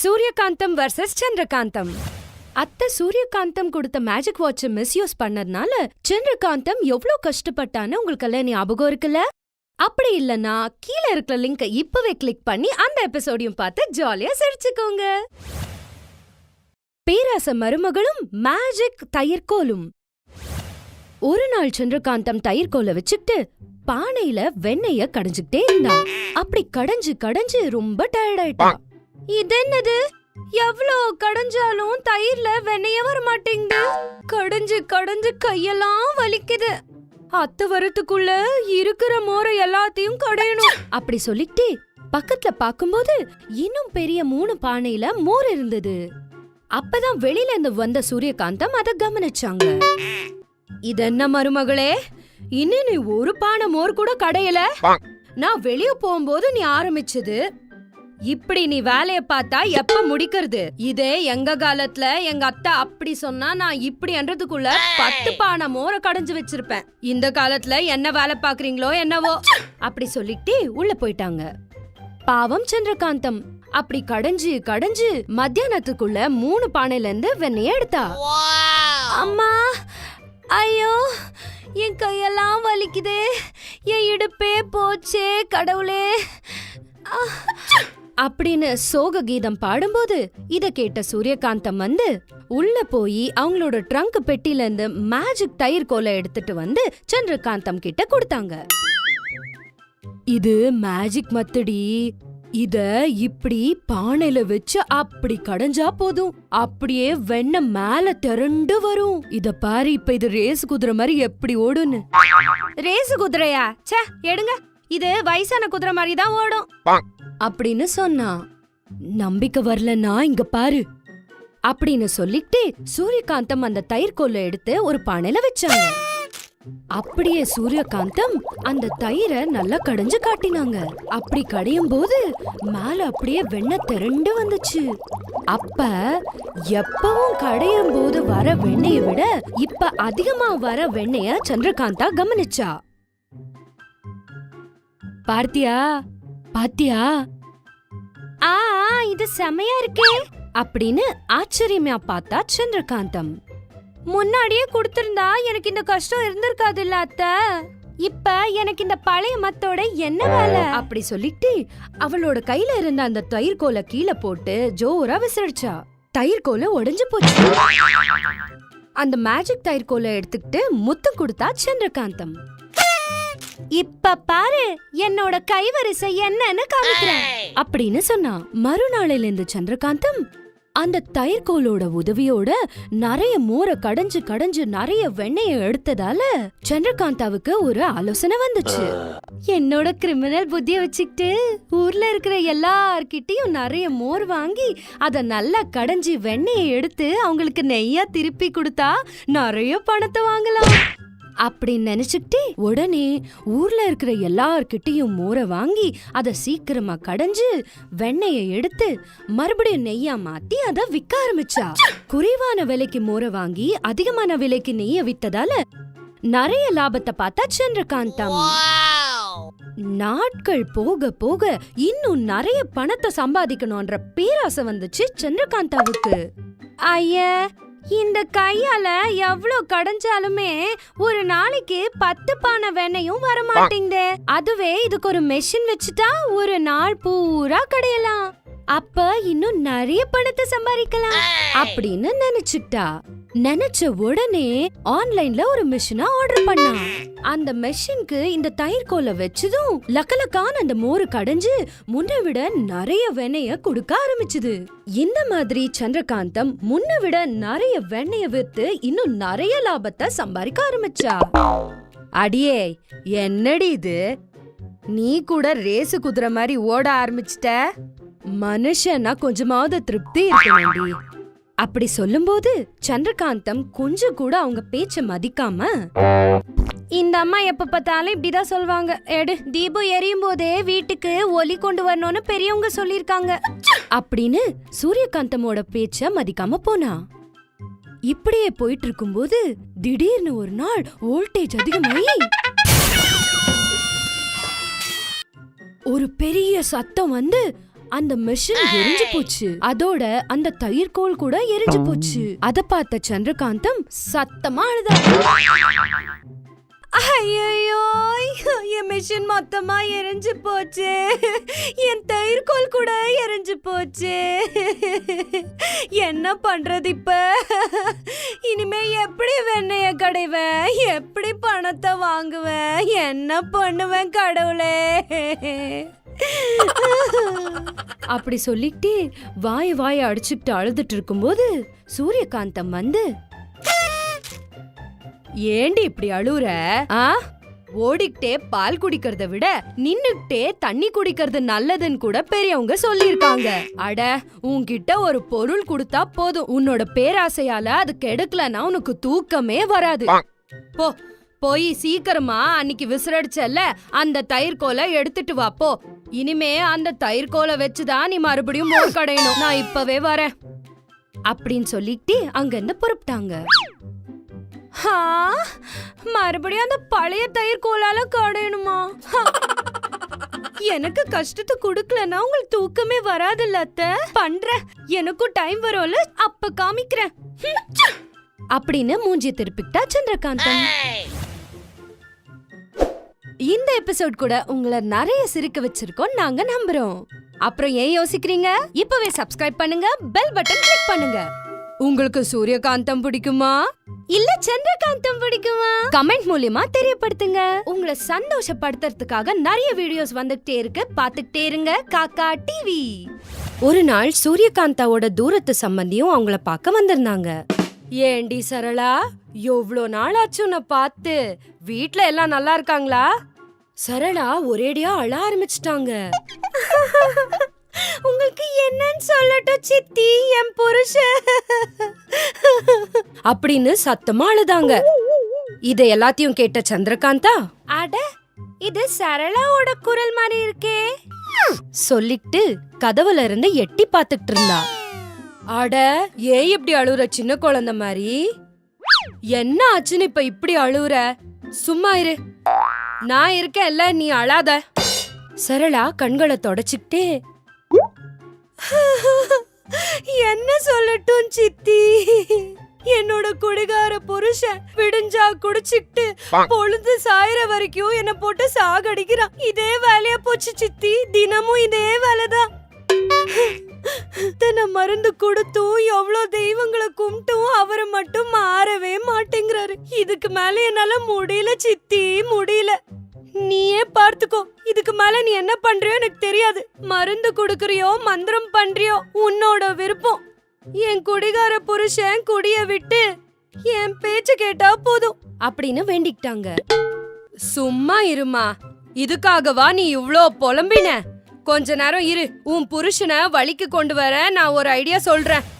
Suryakantham versus Chandrakantham. அத்தை சூரியகாந்தம் கொடுத்த magic வாட்சை மிஸ்யூஸ் பண்ணதுனால சந்திரகாந்தம் எவ்ளோ கஷ்டப்பட்டான்னு உங்களுக்கு எல்லாம் ஞாபகம் இருக்குல்ல? அப்படி இல்லனா கீழ இருக்கிற லிங்கை இப்பவே கிளிக் பண்ணி அந்த எபிசோடியும் பார்த்து ஜாலியா சிரிச்சுக்கோங்க. பேராச மருமகளும் மேஜிக் தயிர்கோலும் ஒரு நாள் சந்திரகாந்தம் தயிர்கோலை வச்சுக்கிட்டு பானையில வெண்ணெய கடைஞ்சுக்கிட்டே இருந்தான். அப்படி கடைஞ்சு கடைஞ்சு ரொம்ப டயர்ட் ஆயிட்டான். இது என்னது எவ்ளோ கடைஞ்சாலும் தயிர்ல வெண்ணெய வர மாட்டேங்குது கடைஞ்சு கடைஞ்சு கையெல்லாம் வலிக்குது. அத்து வரத்துக்குள்ள இருக்கிற மோரை எல்லாத்தையும் கடையணும். அப்படி சொல்லிட்டு பக்கத்துல பாக்கும்போது இன்னும் பெரிய மூணு பானையில மோர் இருந்தது. அப்பதான் வெளியில இருந்து வந்த சூரியகாந்தம் அத கவனிச்சாங்க. இது என்ன மருமகளே? இன்னும் நீ ஒரு பானை மோர் கூட கடையல? நான் வெளிய போகும்போது நீ ஆரம்பிச்சது இப்படி நீ வேலைய பார்த்தா எப்ப முடிக்கிறது? இதே எங்க காலத்துல எங்க அத்தை அப்படி சொன்னா நான் இப்படி என்றதுக்குள்ள பத்து பானை மோர கடைஞ்சு வச்சிருப்பேன். இந்த காலத்துல என்ன வேலை பாக்குறீங்களோ என்னவோ? அப்படி சொல்லிட்டு உள்ள போயிட்டாங்க. பாவம் சந்திரகாந்தம். அப்படி கடைஞ்சு கடைஞ்சு மத்தியானத்துக்குள்ள மூணு பானையில இருந்து வெண்ணெய எடுத்தா. அம்மா ஐயோ என் கையெல்லாம் வலிக்குதே. என் இடுப்பே போச்சே கடவுளே. அப்படின்னு சோக கீதம் பாடும்போது இத கேட்ட சூரியகாந்தம் வந்து உள்ள போய் அவங்களோட ட்ரங்க் பெட்டில இருந்து மேஜிக் தயிர் கோலை எடுத்துட்டு வந்து சந்திரகாந்தம் கிட்ட கொடுத்தாங்க. இது மேஜிக் மத்தடி. இத இப்படி பானையில வச்சு அப்படி கடைஞ்சா போதும். அப்படியே வெண்ண மேல திரண்டு வரும். இத பாரு இப்ப இது ரேஸ் குதிரை மாதிரி எப்படி ஓடுன்னு ரேஸ் குதிரையா? ச்சே எடுங்க. இது வயசான குதிரை மாதிரி தான் ஓடும். அப்படின்னு சொன்னா நம்பிக்கை வரலன்னா இங்க பாரு அப்படின்னு சொல்லிட்டு சூரியகாந்தம் அந்த தயிர்கோல்ல எடுத்து ஒரு பானையில வச்சாங்க. அப்படியே சூரியகாந்தம் அந்த தயிரை நல்லா கடைஞ்சு காட்டினாங்க. அப்படி கடையும் போது மேல அப்படியே வெண்ணெய் திரண்டு வந்துச்சு. அப்ப எப்பவும் கடையும் போது வர வெண்ணெய விட இப்ப அதிகமா வர வெண்ணெய சந்திரகாந்தா கவனிச்சா. பார்த்தியா? பாத்தியா ஆ இது செமையா இருக்கே அப்படின்னு ஆச்சரியமா பார்த்தா சந்திரகாந்தம். முன்னாடியே கொடுத்திருந்தா எனக்கு இந்த கஷ்டம் இருந்திருக்காது இல்ல அத்த. இப்ப எனக்கு இந்த பழைய மத்தோட என்ன வேலை? அப்படி சொல்லிட்டு அவளோட கையில இருந்த அந்த தயிர் கோலை கீழே போட்டு ஜோரா விசிறிச்சா தயிர் கோலை உடைஞ்சு போச்சு. அந்த மேஜிக் தயிர் கோலை எடுத்துக்கிட்டு முத்தம் கொடுத்தா சந்திரகாந்தம். இப்ப பாரு என்னோட கைவரிசை என்னன்னு காமிக்கிறேன். அப்படின்னு சொன்னா மறுநாளில இருந்து சந்திரகாந்தம் அந்த தயிர்கோலோட உதவியோட நிறைய மோரை கடைஞ்சு கடைஞ்சு நிறைய வெண்ணெய எடுத்ததால சந்திரகாந்தாவுக்கு ஒரு ஆலோசனை வந்துச்சு. என்னோட கிரிமினல் புத்திய வச்சுக்கிட்டு ஊர்ல இருக்கிற எல்லார்கிட்டயும் நிறைய மோர் வாங்கி அத நல்லா கடைஞ்சு வெண்ணெய எடுத்து அவங்களுக்கு நெய்யா திருப்பி கொடுத்தா நிறைய பணத்தை வாங்கலாம். அப்படின்னு நினைச்சுக்கிட்டே உடனே ஊர்ல இருக்கிற எல்லார்கிட்டயும் மோரை வாங்கி அதை சீக்கிரமா கடைஞ்சு வெண்ணெய எடுத்து மறுபடியும் நெய்யா மாத்தி அதை விற்க ஆரம்பிச்சா. குறைவான விலைக்கு மோரை வாங்கி அதிகமான விலைக்கு நெய்ய வித்ததால நிறைய லாபத்தை பார்த்தா சந்திரகாந்தா நாட்கள் போக போக இன்னும் நிறைய பணத்தை சம்பாதிக்கணும்ன்ற பேராசை வந்துச்சு சந்திரகாந்தாவுக்கு. ஐயா இந்த கையால எவ்ளோ கடைஞ்சாலுமே ஒரு நாளைக்கு பத்து பானை வெண்ணையும் வர மாட்டேங்குதே அதுவே இதுக்கு ஒரு மெஷின் வச்சுட்டா ஒரு நாள் பூரா கடையலாம். அப்ப இன்னும் நிறைய பணத்தை சம்பாதிக்கலாம். அப்படின்னு நினைச்சுட்டா. நினைச்ச உடனே ஆன்லைன்ல ஒரு மிஷினை ஆர்டர் பண்ணா. அந்த மெஷினுக்கு இந்த தயிர் கோலை வச்சதும் லக்கலக்கான அந்த மோரு கடைஞ்சு முன்ன விட நிறைய வெண்ணைய கொடுக்க ஆரம்பிச்சது. இந்த மாதிரி சந்திரகாந்தம் முன்ன விட நிறைய வெண்ணைய வித்து இன்னும் நிறைய லாபத்தை சம்பாதிக்க ஆரம்பிச்சா. அடியே என்னடி இது? நீ கூட ரேசு குதிரை மாதிரி ஓட ஆரம்பிச்சிட்ட? மனுஷனா கொஞ்சமாவது திருப்தி இருக்கணும்டி. அப்படி சொல்லும்போது சந்திரகாந்தம் கொஞ்சம் கூட அவங்க பேச்ச மதிக்காம இந்த அம்மா எப்ப பார்த்தாலும் இப்படிதான் சொல்லுவாங்க எடு தீபம் எரியும் போதே வீட்டுக்கு ஒலி கொண்டு வரணும்னு பெரியவங்க சொல்லிருக்காங்க அப்படின்னு சூரியகாந்தமோட பேச்ச மதிக்காம போனா. இப்படியே போயிட்டு இருக்கும்போது திடீர்னு ஒரு நாள் வோல்டேஜ் அதிகமாயி ஒரு பெரிய சத்தம் வந்து அந்த மிஷின் எரிஞ்சு போச்சு. அதோட அந்த தயிர்கோல் கூட எரிஞ்சு போச்சு. அத பார்த்த சந்திரகாந்தம் சத்தமா அழுதாரு ஐயோ என் மிஷின் மொத்தமா எரிஞ்சு போச்சு. என் தயிர்கோல் கூட எரிஞ்சு போச்சு. என்ன பண்றது இப்ப? இனிமே எப்படி வெண்ணைய கடைவேன் எப்படி பணத்தை வாங்குவேன் என்ன பண்ணுவேன் கடவுளே? அப்படி சொல்லிக்கிட்டே வாய வாய அடிச்சுக்கிட்டு அழுதுட்டு இருக்கும்போது சூரியகாந்தம் வந்து ஏண்டி இப்படி அழுவுற? ஆ? ஓடிக்கிட்டே பால் குடிக்கிறத விட நின்னுக்கிட்டே தண்ணி குடிக்கிறது நல்லதுன்னு கூட பெரியவங்க சொல்லியிருக்காங்க. அட உன்கிட்ட ஒரு பொருள் கொடுத்தா போதும். உன்னோட பேராசையால அது கெடுக்கலன்னா உனக்கு தூக்கமே வராது. போ போய் சீக்கிரமா அன்னைக்கு விசிறடிச்சல்ல அந்த தயிர்கோலை எடுத்துட்டு வா போ. இனிமே அந்த தயிர்கோலை வச்சுதான் நீ மறுபடியும் மோர் கடையணும். நான் இப்பவே வரேன். அப்படின்னு சொல்லிட்டு அங்கிருந்து புறப்பட்டாங்க. ஹா, மறுபடியும் அந்த பழைய தயிர் கோலால கடையணுமா? எனக்கு கஷ்டத்தை கொடுக்கலன்னா உங்களுக்கு தூக்கமே வராதுல்ல அத்த. பண்ற எனக்கும் டைம் வரும்ல அப்ப காமிக்கிறேன். அப்படின்னு மூஞ்சி திருப்பிக்கிட்டா சந்திரகாந்தன். இந்த எபிசோட் கூட உங்களை நிறைய சிரிக்க வச்சிருக்கோம் நாங்க நம்புறோம். அப்புறம் ஏன் யோசிக்கிறீங்க? இப்பவே சப்ஸ்கிரைப் பண்ணுங்க பெல் பட்டன் கிளிக் பண்ணுங்க. உங்களுக்கு சூரியகாந்தம் பிடிக்குமா? இல்ல சந்திரகாந்தம் பிடிக்குமா? கமெண்ட் மூலியமா தெரியப்படுத்துங்க. உங்களை சந்தோஷப்படுத்துறதுக்காக நிறைய வீடியோஸ் வந்துகிட்டே இருக்கு. பாத்துக்கிட்டே இருங்க காக்கா டிவி ஒரு நாள் சூரியகாந்தாவோட தூரத்து சம்பந்தியும் அவங்கள பார்க்க வந்திருந்தாங்க. ஏண்டி சரளா எவ்வளோ நாள் ஆச்சு உன்னை பார்த்து வீட்டில் எல்லாம் நல்லா இருக்காங்களா? சரளா ஒரேடியா அழ ஆரம்பிச்சிட்டாங்க. உங்களுக்கு என்னன்னு சொல்லட்டும் சித்தி என் புருஷ அப்படின்னு சத்தமா அழுதாங்க. இத எல்லாத்தையும் கேட்ட சந்திரகாந்தா அட இது சரளாவோட குரல் மாதிரி இருக்கே. சொல்லிட்டு கதவுல இருந்து எட்டி பாத்துட்டு இருந்தா. அட ஏன் இப்படி அழுற சின்ன குழந்தை மாதிரி? என்ன ஆச்சுன்னு இப்ப இப்படி அழுவுற? சும்மா இரு. நான் இருக்கேன்ல நீ அழாத. சரளா கண்களை தொடச்சுக்கிட்டே என்ன சொல்லட்டும் சித்தி? என்னோட குடிகார புருஷன் விடிஞ்சா குடிச்சிட்டு பொழுது சாயற வரைக்கும் என்ன போட்டு சாகடிக்கிறான். இதே வேலையா போச்சு சித்தி. தினமும் இதே வேலைதான். இத்தனை மருந்து கொடுத்தும் எவ்வளோ தெய்வங்களை கும்பிட்டும் அவரை மட்டும் மாறவே மாட்டேங்கிறாரு. இதுக்கு மேல என்னால முடியல சித்தி முடியல. நீயே பார்த்துக்கோ இதுக்கு மேல நீ என்ன பண்றியோ எனக்கு தெரியாது. மருந்து கொடுக்கறியோ மந்திரம் பண்றியோ உன்னோட விருப்பம். என் குடிகார புருஷன் குடிய விட்டு என் பேச்ச கேட்டா போதும். அப்படின்னு வேண்டிக்கிட்டாங்க. சும்மா இருமா இதுக்காகவா நீ இவ்ளோ புலம்பின? கொஞ்ச நேரம் இரு. உன் புருஷனை வழிக்கு கொண்டு வர நான் ஒரு ஐடியா சொல்றேன்.